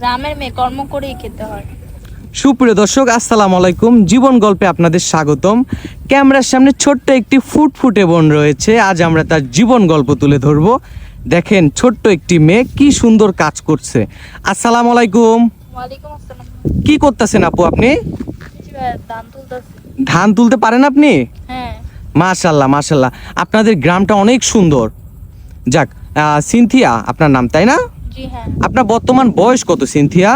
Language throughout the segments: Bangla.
গ্রামের মেয়ে কর্ম করেই খেতে হয়। সুপ্রিয় দর্শক আসসালামু আলাইকুম। জীবন গল্পে আপনাদের স্বাগতম। ক্যামেরার সামনে ছোট্ট একটি ফুটফুটে বোন রয়েছে। আজ আমরা তার জীবন গল্প তুলে ধরবো। দেখেন ছোট্ট একটি মেয়ে কি সুন্দর কাজ করছে। আসসালামু আলাইকুম। কি করতেছেন আপু আপনি? ধান তুলতে পারেন আপনি? হ্যাঁ। মাশাল্লাহ মাশাল্লাহ আপনাদের গ্রামটা অনেক সুন্দর। যাক সিনথিয়া আপনার নাম তাই না? আপনার বর্তমান বয়স কত সিনথিয়া?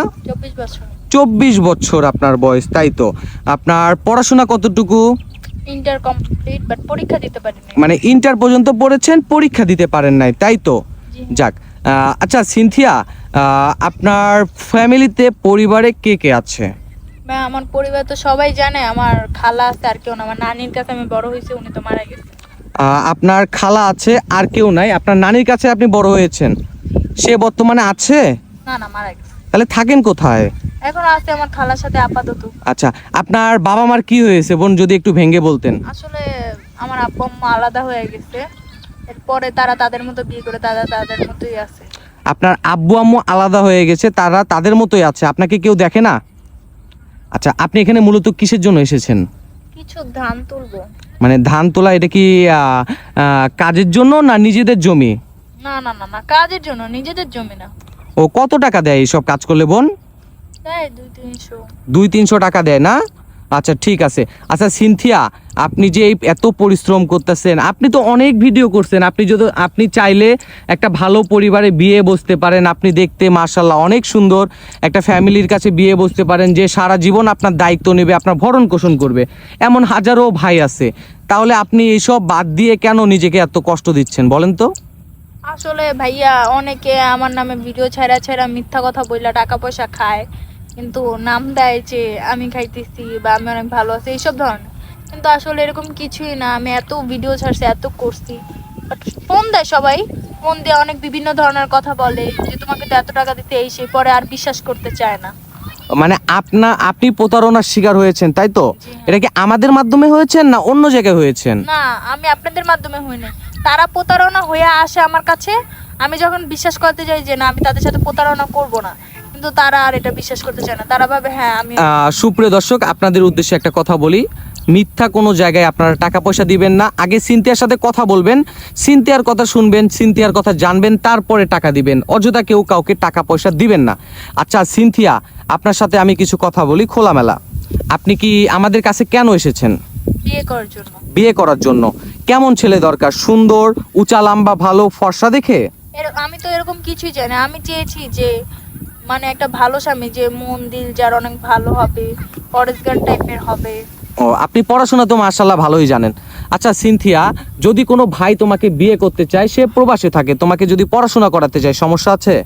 চব্বিশ বছর। আপনার বয়স তাই তো? আপনার পড়াশোনা কতটুকু? ইন্টার কমপ্লিট বাট পরীক্ষা দিতে পারিনি। মানে ইন্টার পর্যন্ত পড়েছেন পরীক্ষা দিতে পারেন নাই তাই তো? যাক আচ্ছা সিনথিয়া আপনার ফ্যামিলিতে পরিবারে কে কে আছে? আমার পরিবার তো সবাই জানে আমার খালা আছে আর কেউ না। আমার নানির কাছে আমি বড় হয়েছি উনি তো মারা গেছে। আপনার খালা আছে আর কেউ নাই। আপনার নানির কাছে আপনি বড় হয়েছেন? সে বর্তমানে আছে? না না মারা গেছে। তাহলে থাকেন কোথায়? এখন আছে আমার খালার সাথে আপাতত। আচ্ছা আপনার বাবা মার কি হয়েছে? বোন যদি একটু ভেঙে বলতেন। আসলে আমার আব্বা আম্মা আলাদা হয়ে গেছে। এরপরে তারা তাদের মতো বিয়ে করে তারা তাদের মতোই আছে। আপনার আব্বু আম্মু আলাদা হয়ে গেছে তারা তাদের মতোই আছে। আপনাকে কেউ দেখে না? আচ্ছা আপনি এখানে মূলত কিসের জন্য এসেছেন? কিছু ধান তুলবো। মানে ধান তোলা এটা কি কাজের জন্য না নিজেদের জমি? না না না না কাজের জন্য নিজেদের জমি না। ও কত টাকা দেয় এইসব কাজ করলে বোন? দুই তিনশো। দুই তিনশো টাকা দেয় না? আচ্ছা ঠিক আছে। আচ্ছা সিনথিয়া আপনি যে এত পরিশ্রম করতেছেন আপনি তো অনেক ভিডিও করছেন। আপনি যদি আপনি চাইলে একটা ভালো পরিবারে বিয়ে বসতে পারেন। আপনি দেখতে মার্শাল্লাহ অনেক সুন্দর একটা ফ্যামিলির কাছে বিয়ে বসতে পারেন যে সারা জীবন আপনার দায়িত্ব নেবে আপনার ভরণ পোষণ করবে। এমন হাজারো ভাই আছে। তাহলে আপনি এইসব বাদ দিয়ে কেন নিজেকে এত কষ্ট দিচ্ছেন বলেন তো? আসলে ভাইয়া, অনেকে আমার নামে ভিডিও ছাড়া ছাড়া মিথ্যা কথা বললা টাকা পয়সা খায়, কিন্তু নাম দেয় যে আমি খাইতেছি বা আমি অনেক ভালো আছি, এইসব ধরনের। কিন্তু আসলে এরকম কিছুই না, আমি এত ভিডিও ছাড়ছি, এত করছি। বাট ফোন দেয় সবাই ফোন দিয়ে অনেক বিভিন্ন ধরনের কথা বলে যে তোমাকে তো এত টাকা দিতে, এই সেই পরে আর বিশ্বাস করতে চায় না। মানে আপনা আপনি প্রতারণার শিকার হয়েছেন তাই তো। এটা কি আমাদের মাধ্যমে হয়েছেন না অন্য জায়গায় হয়েছেন? না আমি আপনাদের মাধ্যমে হইনি তারা প্রতারণা হয়ে আসে আমার কাছে আমি যখন বিশ্বাস করতে যাই যে না আমি তাদের সাথে প্রতারণা করব না কিন্তু তারা আর এটা বিশ্বাস করতে চায় না। তারা ভাবে হ্যাঁ আমি সুপ্রিয় দর্শক আপনাদের উদ্দেশ্যে একটা কথা বলি। মিথ্যা কোনো জায়গায় আপনারা টাকা পয়সা দিবেন না। আগে সিনথিয়ার সাথে কথা বলবেন সিনথিয়ার কথা শুনবেন সিনথিয়ার কথা জানবেন তারপরে টাকা দিবেন। অযথা কেউ কাউকে টাকা পয়সা দিবেন না। আচ্ছা সিনথিয়া আপনার সাথে আমি কিছু কথা বলি খোলামেলা। আপনি কি আমাদের কাছে কেন এসেছেন? বিয়ে করার জন্য। বিয়ে করার জন্য। কেমন ছেলে দরকার? সুন্দর উঁচা লম্বা ভালো ফর্সা দেখে? আমি তো এরকম কিছুই জানি আমি চেয়েছি যে মানে একটা ভালো স্বামী যে মন দিল যার অনেক ভালো হবে পরেশগার টাইপের হবে। ও আপনি পড়াশোনা তো মার্শাল্লাহ ভালোই জানেন। আচ্ছা সিনথিয়া যদি কোনো ভাই তোমাকে বিয়ে করতে চায় সে প্রবাসে থাকে তোমাকে যদি পড়াশোনা করাতে চায় সমস্যা আছে?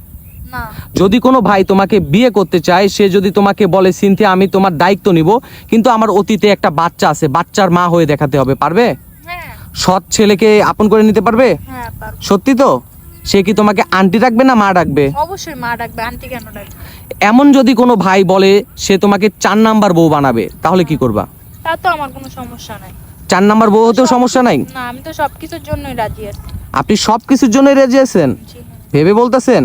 যদি কোনো ভাই তোমাকে বিয়ে করতে চায় সে যদি তোমাকে বলে সিনথিয়া আমি তোমার দায়িত্ব নিব কিন্তু আমার অতীতে একটা বাচ্চা আছে বাচ্চার মা হয়ে দেখাতে হবে। পারবে? হ্যাঁ। সৎ ছেলেকে আপন করে নিতে পারবে? হ্যাঁ সত্যি তো? সে কি তোমাকে আন্টি রাখবে না মা ডাকবে? অবশ্যই মা ডাকবে আন্টি কেন ডাকবে? এমন যদি কোনো ভাই বলে সে তোমাকে চার নাম্বার বউ বানাবে তাহলে কি করবা? তা তো আমার কোনো সমস্যা নাই। চার নাম্বার বউ সমস্যা নাই? না আমি তো সবকিছুর জন্যই রাজি আছি। আপনি সব কিছুর জন্য রেজি আছেন? হ্যাঁ। ভেবে বলতেছেন?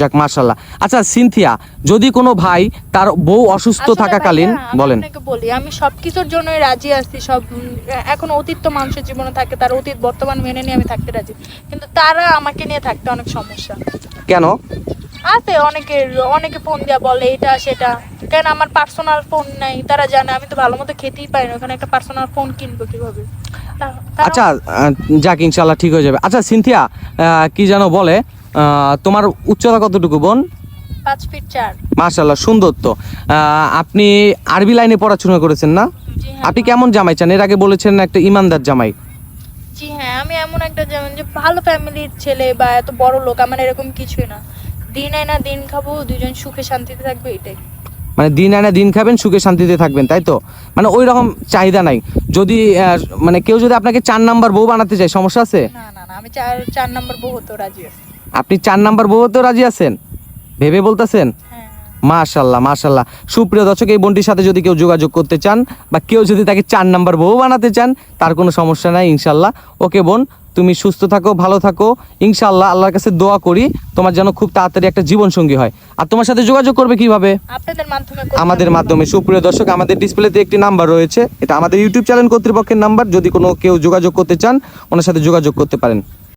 যাক মার্শাল্লাহ আচ্ছা সিনথিয়া যদি কোনো ভাই তার বউ অসুস্থ থাকাকালীন বলেন। বলি আমি সবকিছুর জন্যই রাজি আছি সব এখন অতীত তো মানুষের জীবনে থাকে তার অতীত বর্তমান মেনে নিয়ে আমি থাকতে রাজি। কিন্তু তারা আমাকে নিয়ে থাকতে অনেক সমস্যা। কেন? আছে অনেকের অনেকে ফোন দেওয়া বলে এটা সেটা। কেন আমার পার্সোনাল ফোন নাই? তারা জানে আমি তো ভালো মতো খেতেই পাই না। ওখানে একটা পার্সোনাল ফোন কিনবো কীভাবে? আচ্ছা যাক ইনশাল্লাহ ঠিক হয়ে যাবে। আচ্ছা সিনথিয়া কি যেন বলে তোমার উচ্চতা কতটুকু বোন? পাঁচ ফিট চার। মার্শাল্লাহ সুন্দর তো। আপনি আরবি লাইনে পড়াশোনা করেছেন না? হ্যাঁ আপনি কেমন জামাই চান? এর আগে বলেছেন একটা ইমানদার জামাই। জি হ্যাঁ আমি এমন একটা যেমন যে ভালো ফ্যামিলির ছেলে বা এত বড় লোক আমার এরকম কিছুই না। দিন আয় না দিন খাব দুজন সুখে শান্তিতে থাকবে এটাই। মানে দিন আনে দিন খাবেন সুখে শান্তিতে থাকবেন তাই তো? মানে ওই রকম চাহিদা নাই। যদি মানে কেউ যদি আপনাকে চার নাম্বার বউ বানাতে চায় সমস্যা আছে? না না না আমি চার চার নম্বর বউ হতেও রাজি আছি। আপনি চার নাম্বার বউ হতেও রাজি আছেন? ভেবে বলতেছেন? হ্যাঁ। মাশাল্লাহ মাশাল্লাহ। সুপ্রিয় দর্শক এই বোনটির সাথে যদি কেউ যোগাযোগ করতে চান বা কেউ যদি তাকে চার নাম্বার বউ বানাতে চান তার কোনো সমস্যা নাই ইনশাল্লাহ। ওকে বোন তুমি সুস্থ থাকো ভালো থাকো। ইনশাআল্লাহ আল্লাহর কাছে দোয়া করি তোমার যেন খুব তাড়াতাড়ি একটা জীবন সঙ্গী হয়। আর তোমার সাথে যোগাযোগ করবে কীভাবে? আপনাদের মাধ্যমে আমাদের মাধ্যমে। সুপ্রিয় দর্শক আমাদের ডিসপ্লেতে একটি নাম্বার রয়েছে। এটা আমাদের ইউটিউব চ্যানেল কর্তৃপক্ষের নাম্বার। যদি কোনো কেউ যোগাযোগ করতে চান ওনার সাথে যোগাযোগ করতে পারেন।